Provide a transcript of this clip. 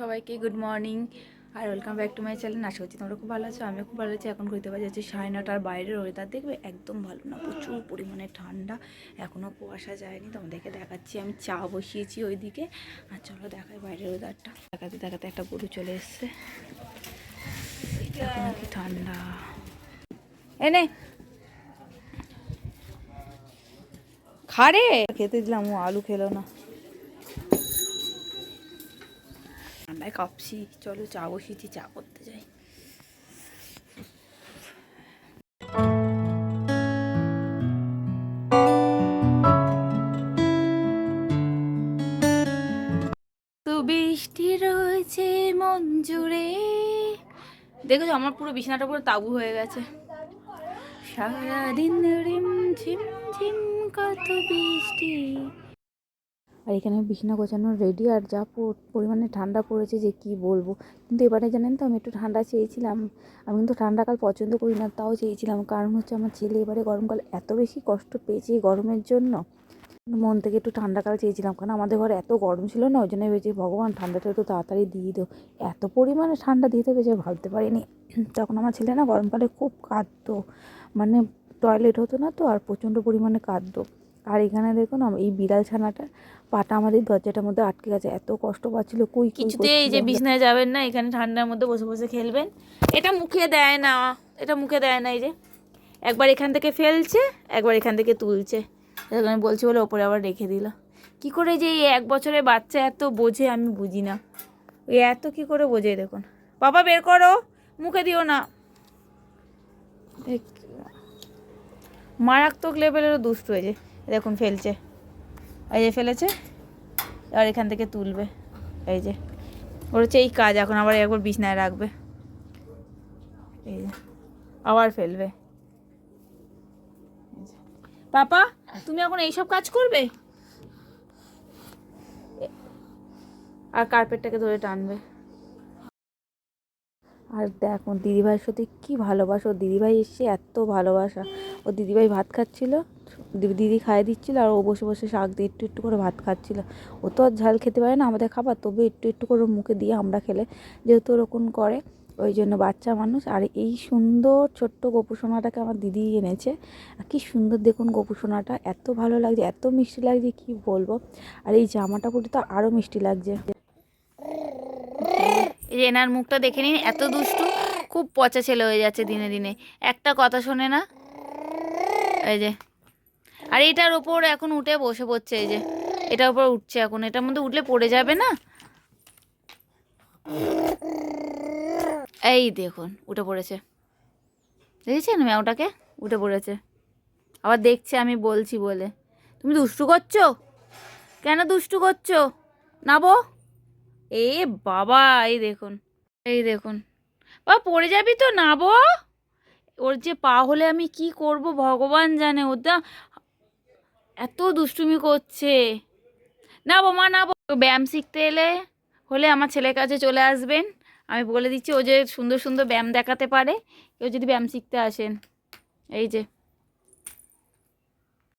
সবাইকে good morning R welcome back to my channel আশা করছি তোমরা খুব ভালো আছো, আমিও খুব ভালো আছি। এখন ঘুরতে পারছি হচ্ছে সাড়ে নটার বাইরের ওয়েদার দেখবে একদম ভালো না, প্রচুর পরিমাণে ঠান্ডা। এখনও কুয়াশা যায়নি, তোমাদেরকে দেখাচ্ছি। আমি চা বসিয়েছি ওইদিকে। আর চলো দেখাই বাইরের ওয়েদারটা দেখাতে দেখাতে একটা গরু চলে এসছে। ঠান্ডা। এনে খারে খেতে দিলাম, ও আলু খেলো না। ঠান্ডায় কাঁপছি চলো চা বসিয়েছি চা করতে যাই। তো বৃষ্টি রয়েছে মন জুড়ে। দেখেছ, আমার পুরো বিছানাটা পুরো তাবু হয়ে গেছে। সারাদিন রিম ঝিম ঝিম কত বৃষ্টি। আর এখানে বিছনা গোছানো রেডি আর যা পরিমাণে ঠান্ডা পড়েছে যে কি বলব। কিন্তু এবারে জানেন তো আমি একটু ঠান্ডা চেয়েছিলাম। আমি কিন্তু ঠান্ডাকাল পছন্দ করি না, তাও চেয়েছিলাম। কারণ হচ্ছে আমার ছেলে এবারে গরমকাল এত বেশি কষ্ট পেয়েছে গরমের জন্য। মন থেকে একটু ঠান্ডাকাল চেয়েছিলাম। কারণ আমাদের ঘরে এত গরম ছিল না, ওই জন্য ভেবেছি, ভগবান, ঠান্ডাটা একটু তাড়াতাড়ি দিয়ে দাও। এত পরিমাণে ঠান্ডা দিতে পেরেছে, ভাবতে পারিনি। তখন আমার ছেলে না গরমকালে খুব কাঁদতো। মানে টয়লেট হতো না তো, আর প্রচণ্ড পরিমাণে কাঁদতো। আর এখানে দেখুন এই বিড়াল ছানাটা পাটা আমাদের দরজাটার মধ্যে আটকে গেছে এত কষ্ট পাচ্ছিল কুই কিছুতে এই যে। বিছনায় যাবেন না এখানে ঠান্ডার মধ্যে বসে বসে খেলবেন। এটা মুখে দেয় না এটা মুখে দেয় না এই যে। একবার এখান থেকে ফেলছে একবার এখান থেকে তুলছে। আমি বলছি বলে ওপরে আবার রেখে দিল। কি করে যে এই এক বছরের বাচ্চা এত বোঝে আমি বুঝি না। ওই এত কি করে বোঝে দেখুন। বাবা বের করো মুখে দিও না। মারাত্মক লেভেলেরও দুষ্ট হয়েছে দেখুন ফেলছে। এই যে ফেলেছে আর এখান থেকে তুলবে। এই যে, ওর হচ্ছে এই কাজ, এখন আবার একবার বিছনায় রাখবে। এই যে, আবার ফেলবে। পাপা, তুমি এখন এইসব কাজ করবে? আর কার্পেটটাকে ধরে টানবে। আর দেখো, দিদিভাইয়ের সাথে কী ভালোবাসা। ওর দিদিভাই এসছে, এত ভালোবাসা। ও দিদিভাই ভাত খাচ্ছিল। দিদি খাইয়ে দিচ্ছিল আর ও বসে বসে শাক দিয়ে একটু একটু করে ভাত খাচ্ছিল। ও তো আর ঝাল খেতে পারে না আমাদের খাবার তবে একটু একটু করে মুখে দিয়ে আমরা খেলে। যেহেতু ওরকম করে, ওই জন্য বাচ্চা মানুষ। আর এই সুন্দর ছোট্ট গোপুসোনাটাকে আমার দিদি এনেছে। আর কি সুন্দর দেখুন গোপুসোনাটা এত ভালো লাগছে, এত মিষ্টি লাগছে, কি বলব। আর এই জামাটা পরে তো আরও মিষ্টি লাগছে। এনার মুখটা দেখে নিন, এত দুষ্টু, খুব পচা ছেলে হয়ে যাচ্ছে দিনে দিনে। একটা কথা শোনে না? এই যে। আর এটার ওপর এখন উঠে বসে পড়ছে এই যে, এটার উপর উঠছে এখন, এটার মধ্যে উঠলে পড়ে যাবে না? এই দেখুন, উঠে পড়েছে। দেখেছেন ম্যাওটাকে উঠে পড়েছে। আবার দেখছে আমি বলছি বলে। তুমি দুষ্টু করছ? কেন দুষ্টু করছ? নাবো। এ বাবা, এই দেখুন এই দেখুন। বা পড়ে যাবি তো, নাবো। ওর যে পা হলে আমি কি করব? ভগবান জানে ওটা এত দুষ্টুমি করছে। না মা না ব্যায়াম শিখতে এলে হলে আমার ছেলের কাছে চলে আসবেন। আমি বলে দিচ্ছি ও যে সুন্দর সুন্দর ব্যায়াম দেখাতে পারে, কেউ যদি ব্যায়াম শিখতে আসেন। এই যে।